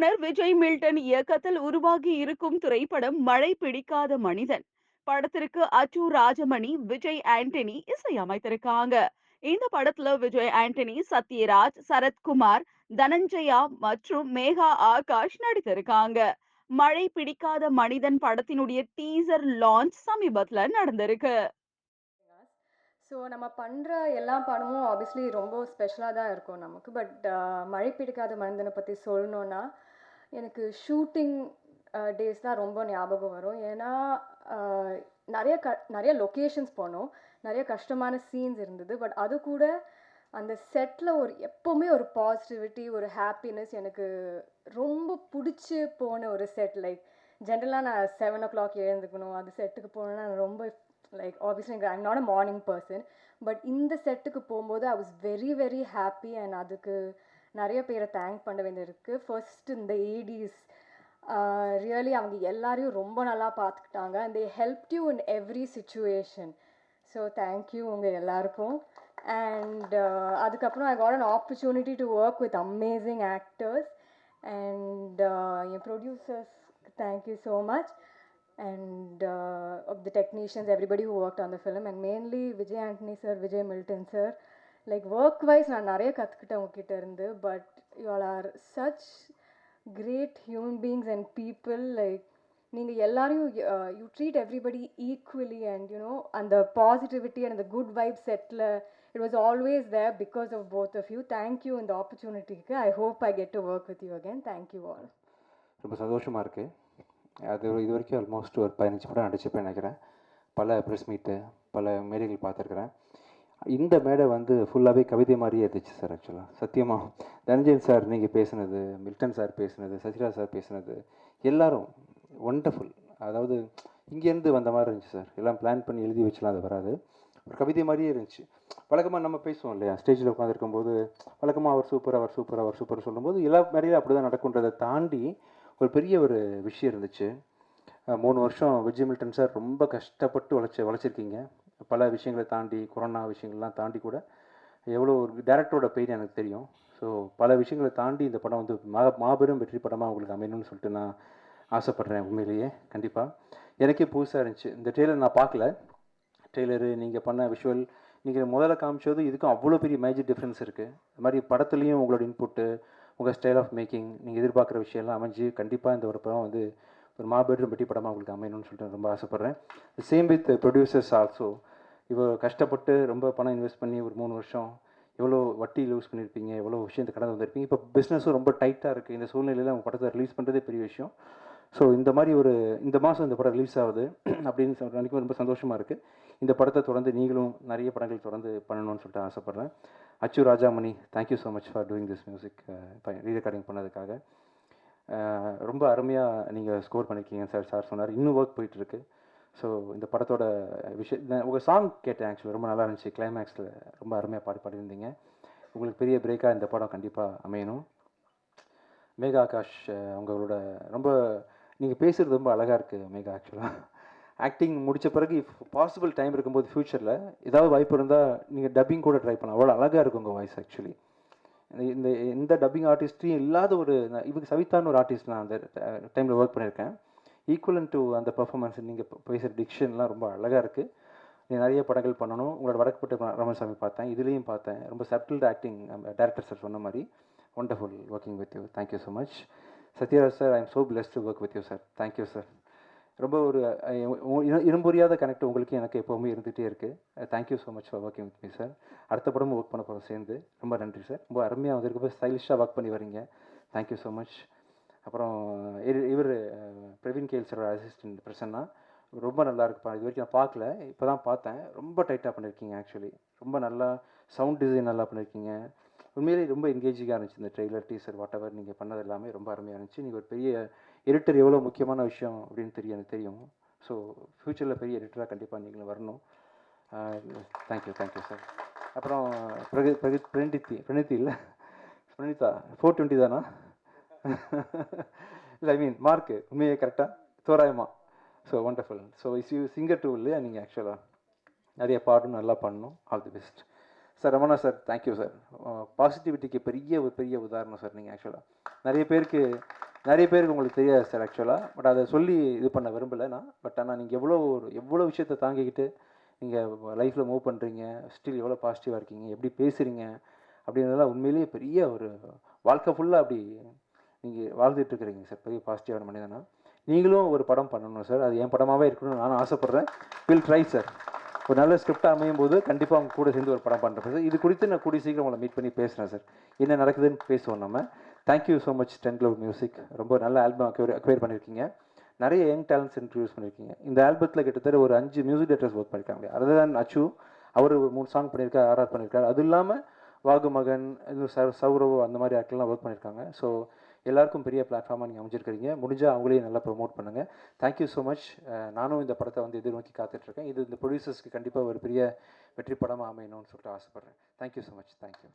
இயக்குனர் விஜய் மில்டன் இயக்கத்தில் உருவாகி இருக்கும் திரைப்படம் மழை பிடிக்காத மனிதன். படத்திற்கு அச்சு ராஜமணி விஜய் ஆண்டனி இசையமைத்திருக்காங்க இந்த படத்துல விஜய் ஆண்டனி சத்யராஜ் சரத்குமார் தனஞ்சயா மற்றும் மேகா ஆகாஷ் நடித்திருக்காங்க. மழை பிடிக்காத மனிதன் படத்தினுடைய டீசர் லான்ச் சமீபத்துல நடந்திருக்கு. ஸோ நம்ம பண்ணுற எல்லா படமும் ஆப்வியஸ்லி ரொம்ப ஸ்பெஷலாக தான் இருக்கும் நமக்கு. பட் மழை பிடிக்காத மனிதனை பற்றி சொல்லணுன்னா எனக்கு ஷூட்டிங் டேஸ் தான் ரொம்ப ஞாபகம் வரும். ஏன்னா நிறைய க நிறைய லொக்கேஷன்ஸ் போனோம். நிறைய கஷ்டமான சீன்ஸ் இருந்தது. பட் அது கூட அந்த செட்டில் ஒரு எப்போவுமே ஒரு பாசிட்டிவிட்டி ஒரு ஹாப்பினஸ் எனக்கு ரொம்ப பிடிச்சி போன ஒரு செட் லைக் ஜென்ரலாக நான் செவன் ஓ கிளாக் எழுந்துக்கணும் அது செட்டுக்கு போகணுன்னா நான் ரொம்ப like obviously I'm not a morning person but இந்த செட்டுக்கு போகும்போது I was very very happy and அதுக்கு நிறைய பேரை தேங்க் பண்ண வேண்டியிருக்கு. ஃபர்ஸ்ட் இந்த ஏடிஸ் ரியலி அவங்க எல்லாரையும் ரொம்ப நல்லா பார்த்துக்கிட்டாங்க. And they help you in every situation so thank you உங்கள் எல்லாருக்கும். அண்ட் அதுக்கப்புறம் I got an opportunity to work with amazing actors and N producers thank you so much and of the technicians everybody who work on the film and mainly Vijay Antony sir Vijay Milton sir like work wise நான் நிறைய கற்றுக்கிட்டேன் உங்ககிட்ட இருந்து but you all are such great human beings and people like நீங்கள் எல்லாரையும் you treat everybody equally and you know அந்த positivity and அந்த good vibe settle it was always there because of both of you thank you இந்த ஆப்பர்ச்சுனிட்டிக்கு I hope I get to work with you again thank you all ரொம்ப சந்தோஷமாக இருக்குது அது ஒரு- இது வரைக்கும் ஆல்மோஸ்ட் ஒரு பதினஞ்சு படம் நடிச்சிருப்பேன் நினைக்கிறேன். பல ப்ரெஸ் மீட்டு பல மேடைகள் பார்த்துருக்குறேன். இந்த மேடை வந்து ஃபுல்லாகவே கவிதை மாதிரியே இருந்துச்சு சார் ஆக்சுவலாக சத்தியமாக தனஞ்சயன் சார் நீங்கள் பேசுனது மில்டன் சார் பேசுனது சசிரா சார் பேசுனது எல்லாரும் ஒண்டர்ஃபுல் அதாவது இங்கேருந்து வந்த மாதிரி இருந்துச்சு சார் எல்லாம் பிளான் பண்ணி எழுதி வச்சுலாம் அது வராது. ஒரு கவிதை மாதிரியே இருந்துச்சு. வழக்கமாக நம்ம பேசுவோம் இல்லையா? ஸ்டேஜில் உட்காந்துருக்கும் போது வழக்கமாக அவர் சூப்பர் அவர் சூப்பர் அவர் சூப்பர் சொல்லும்போது எல்லா மேடையும் அப்படி தான் நடக்குன்றதை தாண்டி ஒரு பெரிய ஒரு விஷயம் இருந்துச்சு. மூணு வருஷம் விஜய் மில்டன் சார் ரொம்ப கஷ்டப்பட்டு வளைச்சி உழைச்சிருக்கீங்க. பல விஷயங்களை தாண்டி கொரோனா விஷயங்கள்லாம் தாண்டி கூட எவ்வளோ ஒரு டேரக்டரோட பெயின் எனக்கு தெரியும். ஸோ பல விஷயங்களை தாண்டி இந்த படம் வந்து மா மாபெரும் வெற்றி படமாக உங்களுக்கு அமையணும்னு சொல்லிட்டு நான் ஆசைப்பட்றேன் உண்மையிலேயே. கண்டிப்பாக எனக்கே புதுசாக இருந்துச்சு. இந்த ட்ரெய்லர் நான் பார்க்கல. ட்ரெய்லரு நீங்கள் பண்ண விஷுவல் நீங்கள் முதல்ல காமிச்சது இதுக்கும் அவ்வளோ பெரிய மேஜர் டிஃப்ரென்ஸ் இருக்குது இது மாதிரி படத்துலேயும் உங்களோட இன்புட்டு உங்கள் ஸ்டைல் ஆஃப் மேக்கிங் நீங்கள் எதிர்பார்க்குற விஷயம்லாம் அமைஞ்சு கண்டிப்பாக இந்த ஒரு படம் வந்து ஒரு மாபெரும் வெற்றி படமாக உங்களுக்கு அமையணும்னு சொல்லிட்டு ரொம்ப ஆசைப்பட்றேன். சேம் வித் ப்ரொடியூசர்ஸ் ஆல்சோ இவ்வளோ கஷ்டப்பட்டு ரொம்ப பணம் இன்வெஸ்ட் பண்ணி ஒரு மூணு வருஷம் எவ்வளோ வட்டி யூஸ் பண்ணியிருப்பீங்க எவ்வளோ விஷயத்தை கடந்து வந்திருப்பீங்க. இப்போ பிஸ்னஸும் ரொம்ப டைட்டாக இருக்குது இந்த சூழ்நிலையில் உங்கள் படத்தை ரிலீஸ் பண்ணுறதே பெரிய விஷயம். ஸோ இந்த மாதிரி ஒரு இந்த மாதம் இந்த படம் ரிலீஸ் ஆகுது அப்படின்னு நினைக்கும் அன்னைக்கு ரொம்ப சந்தோஷமாக இருக்குது இந்த படத்தை தொடர்ந்து நீங்களும் நிறைய படங்கள் தொடர்ந்து பண்ணணும்னு சொல்லிட்டு ஆசைப்பட்றேன். Achu Rajamani thank you so much for doing this music rerecording பண்ணதுக்காக. ரொம்ப அருமையாக நீங்கள் ஸ்கோர் பண்ணியிருக்கீங்க சார் சார் சொன்னார். இன்னும் ஒர்க் போயிட்டுருக்கு ஸோ இந்த படத்தோட விஷயம் நான் உங்கள் சாங் கேட்டேன் ஆக்சுவலி ரொம்ப நல்லா இருந்துச்சு. கிளைமேக்ஸில் ரொம்ப அருமையாக பாடி பாடியிருந்தீங்க. உங்களுக்கு பெரிய பிரேக்காக இந்த படம் கண்டிப்பாக அமையணும். மேகா ஆகாஷ் அவங்களோட உங்களோட ரொம்ப நீங்கள் பேசுகிறது ரொம்ப அழகாக இருக்குது மேகா ஆக்சுவலாக ஆக்டிங் முடித்த பிறகு இஃப் பாசிபிள் டைம் இருக்கும்போது ஃப்யூச்சரில் ஏதாவது வாய்ப்பு இருந்தால் நீங்கள் டப்பிங் கூட ட்ரை பண்ணலாம். அவ்வளோ அழகாக இருக்கும் உங்கள் வாய்ஸ் ஆக்சுவலி இந்த எந்த டப்பிங் ஆர்டிஸ்ட்டையும் இல்லாத ஒரு நான் இவங்க சவிதான்னு ஒரு ஆர்டிஸ்ட் நான் அந்த டைமில் ஒர்க் பண்ணியிருக்கேன். ஈக்குவலன் டு அந்த பர்ஃபாமன்ஸ் நீங்கள் பேசுகிற டிக்ஷன்லாம் ரொம்ப அழகாக இருக்குது நீங்கள் நிறைய படங்கள் பண்ணணும். உங்களோட வடக்குப்பட்டு ரமணசாமி பார்த்தேன். இதுலேயும் பார்த்தேன். ரொம்ப சப்டில் ஆக்டிங் டேரக்டர் சார் சொன்ன மாதிரி. Wonderful working with you thank you so much Sathyaraj sir I am so pleased to work with you sir thank you sir ரொம்ப ஒரு உ- இனம் இனம்புரியாத கனெக்ட் உங்களுக்கு எனக்கு எப்போவுமே இருந்துகிட்டே இருக்குது thank you uh, so much for working with me sir அடுத்த படமும் ஒர்க் பண்ண போகிறோம் சேர்ந்து. ரொம்ப நன்றி சார் ரொம்ப அருமையாக வந்திருக்கப்போ ஸ்டைலிஷாக ஒர்க் பண்ணி வரீங்க. தேங்க்யூ ஸோ மச் அப்புறம் இவர் பிரவீன் கேல் அசிஸ்டன்ட் பிரசன்னா ரொம்ப நல்லா இருக்குப்பா இது வரைக்கும் நான் பார்க்கல. இப்போ தான் பார்த்தேன். ரொம்ப டைட்டாக பண்ணியிருக்கீங்க ஆக்சுவலி ரொம்ப நல்லா சவுண்ட் டிசைன் நல்லா பண்ணியிருக்கீங்க உண்மையிலே ரொம்ப என்கேஜிங்காக இருந்துச்சு இந்த ட்ரெய்லர் டீசர் வாட் எவர் நீங்கள் பண்ணது எல்லாமே. ரொம்ப அருமையாக இருந்துச்சு. நீங்கள் ஒரு பெரிய எடிட்டர் எவ்வளோ முக்கியமான விஷயம் அப்படின்னு தெரியும் எனக்கு தெரியும். ஸோ ஃப்யூச்சரில் பெரிய எடிட்டராக கண்டிப்பாக நீங்களும் வரணும். தேங்க்யூ தேங்க்யூ சார் அப்புறம் பிரகி பிரகி பிரணித்தி பிரணித்தி இல்லை? பிரணிதா ஃபோர் டுவெண்ட்டி தானா? இல்லை ஐ மீன் மார்க்கு உண்மையே கரெக்டாக தோராயமா. So wonderful so is you singer too இல்லையா நீங்கள் ஆக்சுவலாக நிறைய பாடணும் நல்லா பண்ணணும். All the best sir Ramana sir thank you sir பாசிட்டிவிட்டிக்கு பெரிய ஒரு பெரிய உதாரணம் சார் நீங்கள் ஆக்சுவலாக நிறைய பேருக்கு நிறைய பேருக்கு உங்களுக்கு தெரியாது சார் ஆக்சுவலாக பட் அதை சொல்லி இது பண்ண விரும்பலை நான். பட் ஆனால் நீங்கள் எவ்வளோ ஒரு எவ்வளோ விஷயத்தை தாங்கிக்கிட்டு நீங்கள் லைஃப்பில் மூவ் பண்ணுறீங்க ஸ்டில் எவ்வளோ பாசிட்டிவாக இருக்கீங்க எப்படி பேசுகிறீங்க அப்படின்றதெல்லாம் உண்மையிலேயே பெரிய ஒரு வாழ்க்கை ஃபுல்லாக அப்படி நீங்கள் வாழ்ந்துட்டு இருக்கிறீங்க சார் பெரிய பாசிட்டிவான மனிதனா. நீங்களும் ஒரு படம் பண்ணணும் சார் அது என் படமாகவே இருக்கணும்னு நான் ஆசைப்பட்றேன். வில் ட்ரை சார் ஒரு நல்ல ஸ்கிரிப்டாக அமையும் போது கண்டிப்பாக அவங்க கூட சேர்ந்து ஒரு படம் பண்ணுறேன் சார் இது குறித்து நான் கூடிய சீக்கிரம் உங்களை மீட் பண்ணி பேசுகிறேன் சார் என்ன நடக்குதுன்னு பேசுவோம் நம்ம. Thank you so much ten love music ரொம்ப நல்ல ஆல்பம் அக்வேர் அக்வேர் பண்ணியிருக்கீங்க. நிறைய யங் டேலண்ட்ஸ் இன்ட்ரடியூஸ் பண்ணியிருக்கீங்க. இந்த ஆல்பத்தில் கிட்டத்தட்ட ஒரு அஞ்சு மியூசிக் டேரக்டர்ஸ் ஒர்க் பண்ணியிருக்காங்க. அதர் தான் அச்சு அவர் ஒரு மூணு சாங் பண்ணியிருக்காரு ஆர்ஆர் பண்ணியிருக்காரு. அது இல்லாமல் வாகு மகன் இது சௌரவ் அந்த மாதிரி ஆட்கள்லாம் ஒர்க் பண்ணியிருக்காங்க. ஸோ எல்லாருக்கும் பெரிய பிளாட்ஃபார்மாக நீங்கள் அமைஞ்சிருக்கிறீங்க. முடிஞ்சால் அவங்களையும் நல்லா ப்ரொமோட் பண்ணுங்கள் தேங்க்யூ ஸோ மச் நானும் இந்த படத்தை வந்து எதிர்நோக்கி காத்துட்ருக்கேன். இது இந்த ப்ரொடியூசர்ஸ்க்கு கண்டிப்பாக ஒரு பெரிய வெற்றி படமாக அமையணும்னு சொல்லிட்டு ஆசைப்பட்றேன். Thank you so much thank you